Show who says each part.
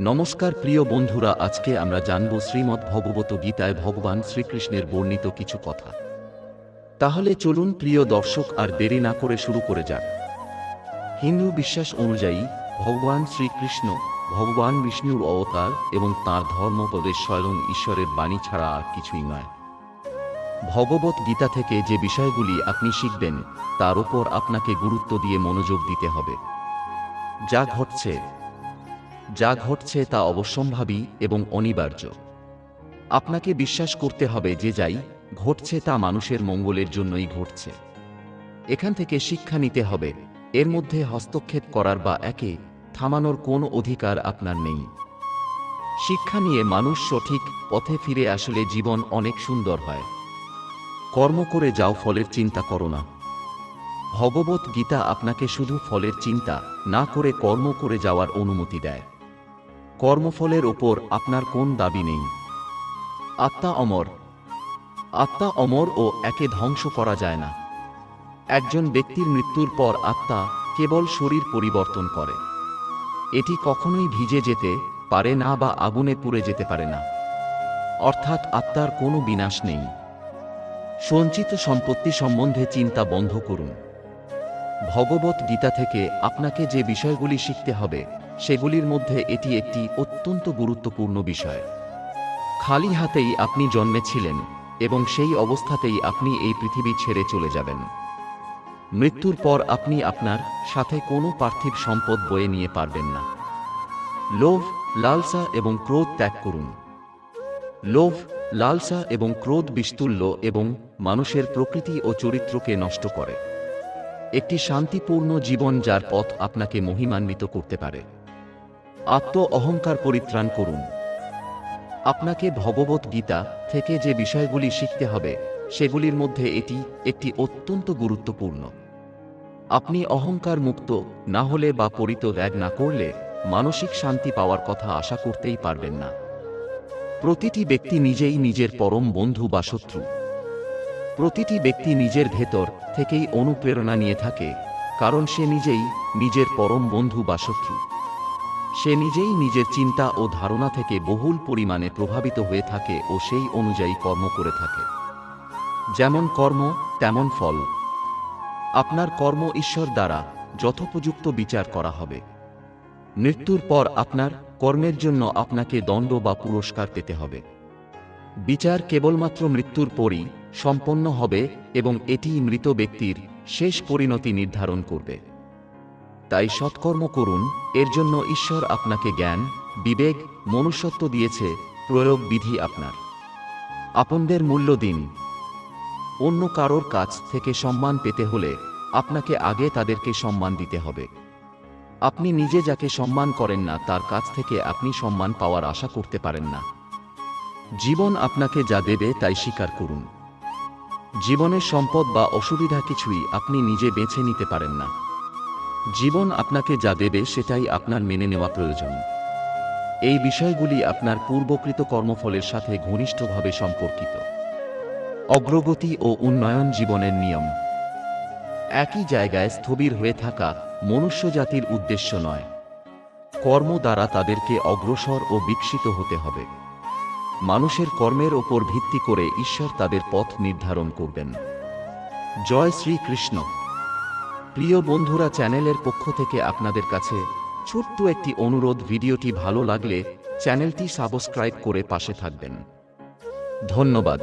Speaker 1: নমস্কার প্রিয় বন্ধুরা, আজকে আমরা জানব শ্রীমদ্ ভগবত গীতায় ভগবান শ্রীকৃষ্ণের বর্ণিত কিছু কথা। তাহলে চলুন প্রিয় দর্শক, আর দেরি না করে শুরু করে যাক। হিন্দু বিশ্বাস অনুযায়ী, ভগবান শ্রীকৃষ্ণ, ভগবান বিষ্ণুর অবতার এবং তাঁর ধর্মপদের স্বয়ং ঈশ্বরের বাণী ছাড়া আর কিছুই নয়। ভগবত গীতা থেকে যে বিষয়গুলি আপনি শিখবেন, তার উপর আপনাকে গুরুত্ব দিয়ে মনোযোগ দিতে হবে। যা ঘটছে যা ঘটছে তা অবশ্যম্ভাবী এবং অনিবার্য। আপনাকে বিশ্বাস করতে হবে যে যাই ঘটছে তা মানুষের মঙ্গলের জন্যই ঘটছে। এখান থেকে শিক্ষা নিতে হবে, এর মধ্যে হস্তক্ষেপ করার বা একে থামানোর কোন অধিকার আপনার নেই। শিক্ষা নিয়ে মানুষ সঠিক পথে ফিরে আসলে জীবন অনেক সুন্দর হয়। কর্ম করে যাও ফলের চিন্তা করো না। ভগবত গীতা আপনাকে শুধু ফলের চিন্তা না করে কর্ম করে যাওয়ার অনুমতি দেয়। কর্মফলের ওপর আপনার কোন দাবি নেই। আত্মা অমর। আত্মা অমর ও একে ধ্বংস করা যায় না। একজন ব্যক্তির মৃত্যুর পর আত্মা কেবল শরীর পরিবর্তন করে। এটি কখনোই ভিজে যেতে পারে না বা আগুনে পুড়ে যেতে পারে না। অর্থাৎ আত্মার কোনো বিনাশ নেই। সঞ্চিত সম্পত্তি সম্বন্ধে চিন্তা বন্ধ করুন। ভগবত গীতা থেকে আপনাকে যে বিষয়গুলি শিখতে হবে সেগুলির মধ্যে এটি একটি অত্যন্ত গুরুত্বপূর্ণ বিষয়। খালি হাতেই আপনি জন্মেছিলেন এবং সেই অবস্থাতেই আপনি এই পৃথিবী ছেড়ে চলে যাবেন। মৃত্যুর পর আপনি আপনার সাথে কোনো পার্থিব সম্পদ বয়ে নিয়ে পারবেন না। লোভ, লালসা এবং ক্রোধ ত্যাগ করুন। লোভ, লালসা এবং ক্রোধ বিস্তুল্য এবং মানুষের প্রকৃতি ও চরিত্রকে নষ্ট করে। একটি শান্তিপূর্ণ জীবন যার পথ আপনাকে মহিমান্বিত করতে পারে। আত্ম অহংকার পরিত্রাণ করুন। আপনাকে ভগবত গীতা থেকে যে বিষয়গুলি শিখতে হবে, সেগুলির মধ্যে এটি একটি অত্যন্ত গুরুত্বপূর্ণ। আপনি অহংকার মুক্ত না হলে বা পরিত্যাগ না করলে মানসিক শান্তি পাওয়ার কথা আশা করতেই পারবেন না। প্রতিটি ব্যক্তি নিজেই নিজের পরম বন্ধু বা শত্রু। প্রতিটি ব্যক্তি নিজের ভেতর থেকেই অনুপ্রেরণা নিয়ে থাকে, কারণ সে নিজেই নিজের পরম বন্ধু বা শত্রু। সে নিজেই নিজের চিন্তা ও ধারণা থেকে বহুল পরিমাণে প্রভাবিত হয়ে থাকে ও সেই অনুযায়ী কর্ম করে থাকে। যেমন কর্ম, তেমন ফল। আপনার কর্ম ঈশ্বর দ্বারা যথোপযুক্ত বিচার করা হবে। মৃত্যুর পর আপনার কর্মের জন্য আপনাকে দণ্ড বা পুরস্কার পেতে হবে। বিচার কেবলমাত্র মৃত্যুর পরই সম্পন্ন হবে এবং এটি মৃত ব্যক্তির শেষ পরিণতি নির্ধারণ করবে। তাই সৎকর্ম করুন, এর জন্য ঈশ্বর আপনাকে জ্ঞান, বিবেক, মনুষ্যত্ব দিয়েছে, প্রয়োগ বিধি আপনার। আপনদের মূল্য দিন। অন্য কারোর কাছ থেকে সম্মান পেতে হলে আপনাকে আগে তাদেরকে সম্মান দিতে হবে। আপনি নিজে যাকে সম্মান করেন না, তার কাছ থেকে আপনি সম্মান পাওয়ার আশা করতে পারেন না। জীবন আপনাকে যা দেবে তাই স্বীকার করুন। জীবনের সম্পদ বা অসুবিধা কিছুই আপনি নিজে বেছে নিতে পারেন না। জীবন আপনাকে যা দেবে সেটাই আপনার মেনে নেওয়া প্রয়োজন। এই বিষয়গুলি আপনার পূর্বকৃত কর্মফলের সাথে ঘনিষ্ঠভাবে সম্পর্কিত। অগ্রগতি ও উন্নয়ন জীবনের নিয়ম। একই জায়গায় স্থবির হয়ে থাকা মনুষ্য জাতির উদ্দেশ্য নয়। কর্ম দ্বারা তাদেরকে অগ্রসর ও বিকশিত হতে হবে। মানুষের কর্মের ওপর ভিত্তি করে ঈশ্বর তাদের পথ নির্ধারণ করবেন। জয় শ্রীকৃষ্ণ। প্রিয় বন্ধুরা চ্যানেলের পক্ষ থেকে আপনাদের কাছে ছোট্ট একটি অনুরোধ, ভিডিওটি ভালো লাগলে চ্যানেলটি সাবস্ক্রাইব করে পাশে থাকবেন। ধন্যবাদ।